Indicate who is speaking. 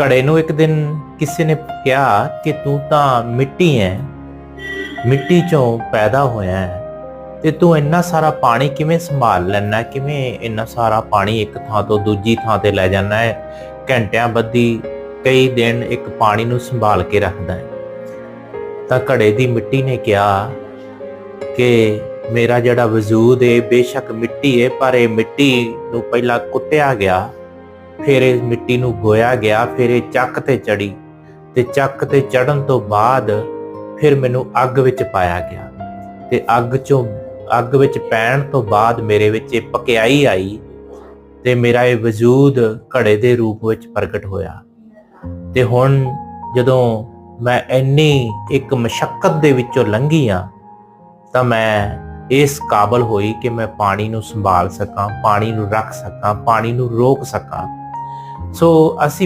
Speaker 1: ਘੜੇ ਨੂੰ ਇੱਕ ਦਿਨ ਕਿਸੇ ਨੇ ਕਿਹਾ ਕਿ ਤੂੰ ਤਾਂ ਮਿੱਟੀ ਹੈ ਮਿੱਟੀ ਚੋਂ ਪੈਦਾ ਹੋਇਆ ਹੈ ਤੇ ਤੂੰ ਇੰਨਾ ਸਾਰਾ ਪਾਣੀ ਕਿਵੇਂ ਸੰਭਾਲ ਲੈਣਾ ਕਿਵੇਂ ਇੰਨਾ ਸਾਰਾ ਪਾਣੀ ਇੱਕ ਥਾਂ ਤੋਂ ਦੂਜੀ ਥਾਂ ਤੇ ਲੈ ਜਾਣਾ ਹੈ ਘੰਟਿਆਂ ਬੱਧੀ ਕਈ ਦਿਨ ਇੱਕ ਪਾਣੀ ਨੂੰ ਸੰਭਾਲ ਕੇ ਰੱਖਦਾ ਹੈ ਤਾਂ ਘੜੇ ਦੀ ਮਿੱਟੀ ਨੇ ਕਿਹਾ ਕਿ ਮੇਰਾ ਜਿਹੜਾ ਵਜੂਦ ਹੈ ਬੇਸ਼ੱਕ ਮਿੱਟੀ ਹੈ ਪਰ ਇਹ ਮਿੱਟੀ ਨੂੰ ਪਹਿਲਾਂ ਕੁੱਟਿਆ ਗਿਆ। ਫਿਰ ਇਹ ਮਿੱਟੀ ਨੂੰ ਗੋਇਆ ਗਿਆ, ਫਿਰ ਇਹ ਚੱਕ ਤੇ ਚੜੀ ਤੇ ਚੱਕ ਤੇ ਚੜਨ ਤੋਂ ਬਾਅਦ ਫਿਰ ਮੈਨੂੰ ਅੱਗ ਵਿੱਚ ਪਾਇਆ ਗਿਆ ਤੇ ਅੱਗ ਚੋਂ ਅੱਗ ਵਿੱਚ ਪੈਣ ਤੋਂ ਬਾਅਦ ਮੇਰੇ ਵਿੱਚ ਇਹ ਪਕਿਆਈ ਆਈ ਤੇ ਮੇਰਾ ਇਹ ਵਜੂਦ ਘੜੇ ਦੇ ਰੂਪ ਵਿੱਚ ਪ੍ਰਗਟ ਹੋਇਆ। ਤੇ ਹੁਣ ਜਦੋਂ ਮੈਂ ਇੰਨੀ ਇੱਕ ਮਸ਼ਕਤ ਦੇ ਵਿੱਚੋਂ ਲੰਘੀ ਆ ਤਾਂ ਮੈਂ ਇਸ ਕਾਬਲ ਹੋਈ ਕਿ ਮੈਂ ਪਾਣੀ ਨੂੰ ਸੰਭਾਲ ਸਕਾਂ, ਪਾਣੀ ਨੂੰ ਰੱਖ ਸਕਾਂ, ਪਾਣੀ ਨੂੰ ਰੋਕ ਸਕਾਂ। So, así